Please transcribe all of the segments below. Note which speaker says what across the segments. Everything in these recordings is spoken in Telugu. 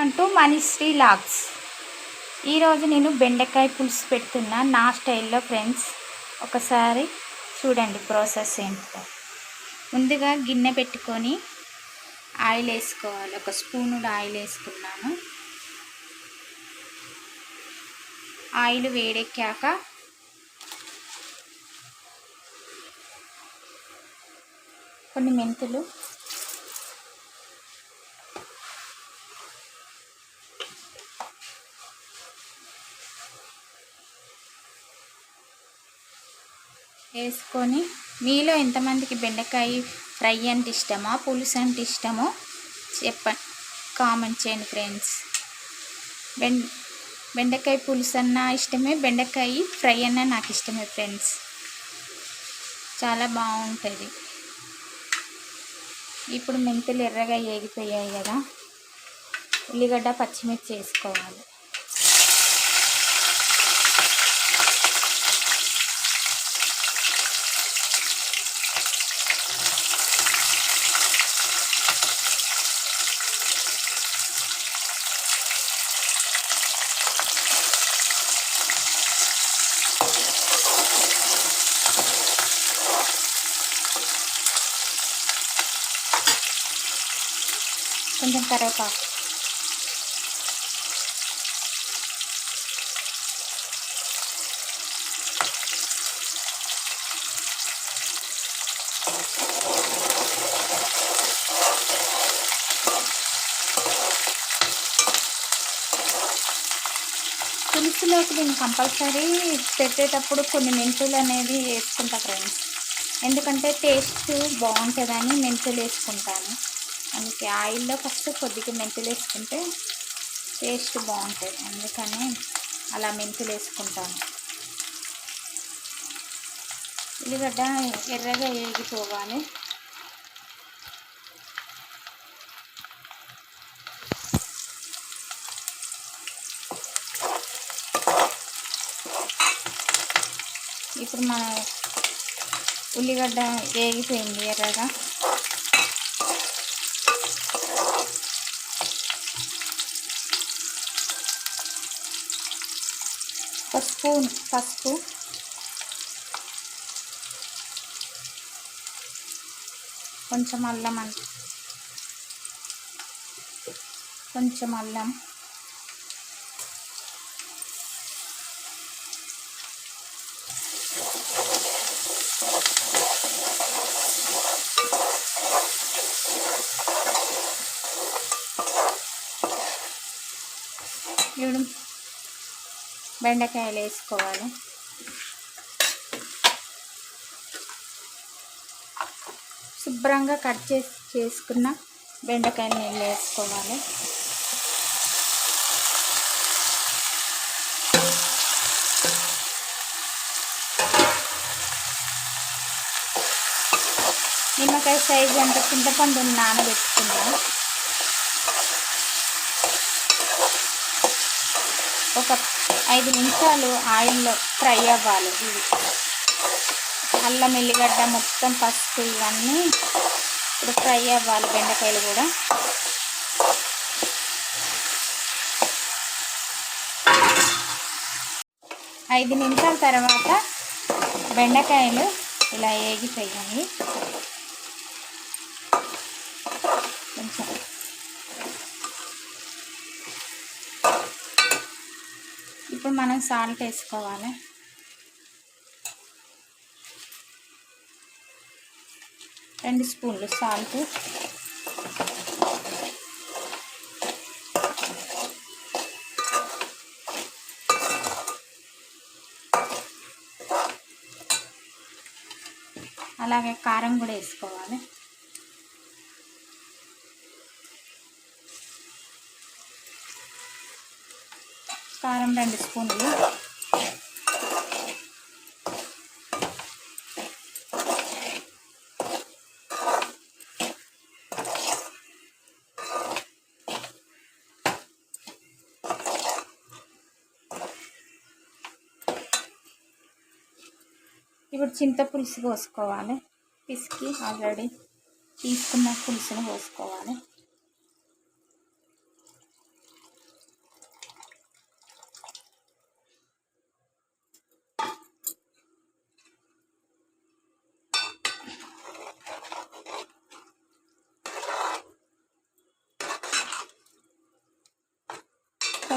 Speaker 1: వెల్కమ్ టు మనీశ్రీ లాగ్స్ ఈరోజు నేను బెండకాయ పులుసు పెడుతున్నా. నా స్టైల్లో ఫ్రెండ్స్ ఒకసారి చూడండి ప్రాసెస్ ఏంటో. ముందుగా గిన్నె పెట్టుకొని ఆయిల్ వేసుకోవాలి. ఒక స్పూను ఆయిల్ వేసుకున్నాను. ఆయిల్ వేడెక్కాక కొన్ని మెంతులు వేసుకొని మీలో ఎంతమందికి బెండకాయ ఫ్రై అంటే ఇష్టమో పులుసు అంటే ఇష్టమో చెప్పండి కామెంట్ చేయండి ఫ్రెండ్స్. బెం బెండకాయ పులుసు అన్న ఇష్టమే బెండకాయ ఫ్రై అన్న నాకు ఇష్టమే ఫ్రెండ్స్. చాలా బాగుంటుంది. ఇప్పుడు మెంతులు ఎర్రగా ఏగిపోయాయి కదా ఉల్లిగడ్డ పచ్చిమిర్చి వేసుకోవాలి. కొంచెం కరివేపాకు. పులుసులోకి నేను కంపల్సరీ పెట్టేటప్పుడు కొన్ని మెంతులు అనేది వేసుకుంటా ఫ్రెండ్స్ ఎందుకంటే టేస్ట్ బాగుంటుందని మెంతులు వేసుకుంటాను. అందుకే ఆయిల్లో ఫస్ట్ కొద్దిగా మెంతులు వేసుకుంటే టేస్ట్ బాగుంటుంది. అందుకని అలా మెంతులు వేసుకుంటాను. ఉల్లిగడ్డ ఎర్రగా వేగిపోవాలి. ఇప్పుడు మన ఉల్లిగడ్డ వేగిపోయింది ఎర్రగా ఒక స్పూన్ పసుపు కొంచెం అల్లం అండి కొంచెం అల్లం. ఇప్పుడు బెండకాయలు వేసుకోవాలి. శుభ్రంగా కట్ చేసి చేసుకున్న బెండకాయలు నీళ్ళు వేసుకోవాలి. నిమ్మకాయ సైజు అంత చింతపండు నానబెట్టుకున్నాను ఒక ఐదు నిమిషాలు ఆయిల్లో ఫ్రై అవ్వాలి ఇవి. అల్లం ఎల్లిగడ్డ మొత్తం పసుపు ఇవన్నీ ఇప్పుడు ఫ్రై అవ్వాలి బెండకాయలు కూడా. ఐదు నిమిషాల తర్వాత బెండకాయలు ఇలా ఏగిపోయాయి కొంచెం కొంచెం సాల్ట్ వేసుకోవాలి. రెండు స్పూన్లు సాల్ట్ అలాగే కారం కూడా వేసుకోవాలి. కారం రెండు స్పూన్లు. ఇప్పుడు చింత పులుసు పోసుకోవాలి. పిసికి ఆల్రెడీ తీసుకున్న పులుసును పోసుకోవాలి.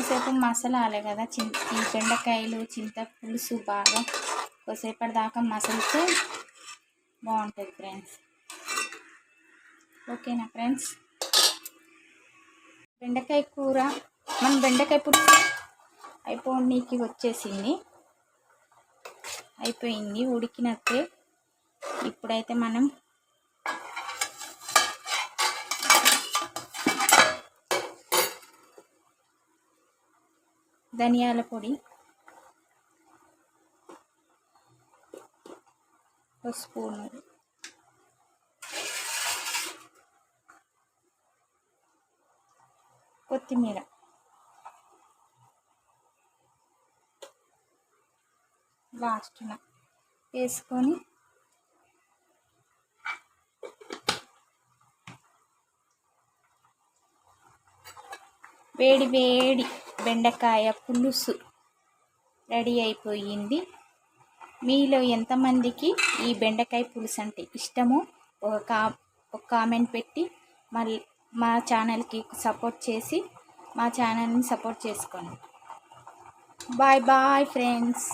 Speaker 1: కాసేపు మసలాలి కదా. చి ఈ బెండకాయలు చింత పులుసు బాగా కొద్దిసేపటి దాకా మసలితే బాగుంటుంది ఫ్రెండ్స్. ఓకేనా ఫ్రెండ్స్? బెండకాయ కూర మన బెండకాయ పులుసు అయిపోనీకి వచ్చేసింది. అయిపోయింది ఉడికినట్టే. ఇప్పుడైతే మనం ధనియాల పొడి ఒక స్పూన్ కొత్తిమీర. లాస్ట్న వేసుకొని వేడి వేడి బెండకాయ పులుసు రెడీ అయిపోయింది. మీలో ఎంతమందికి ఈ బెండకాయ పులుసు అంటే ఇష్టమో ఒక కా ఒక కామెంట్ పెట్టి మళ్ళీ మా ఛానల్కి సపోర్ట్ చేసి మా ఛానల్ని సపోర్ట్ చేసుకోండి. Bye bye friends.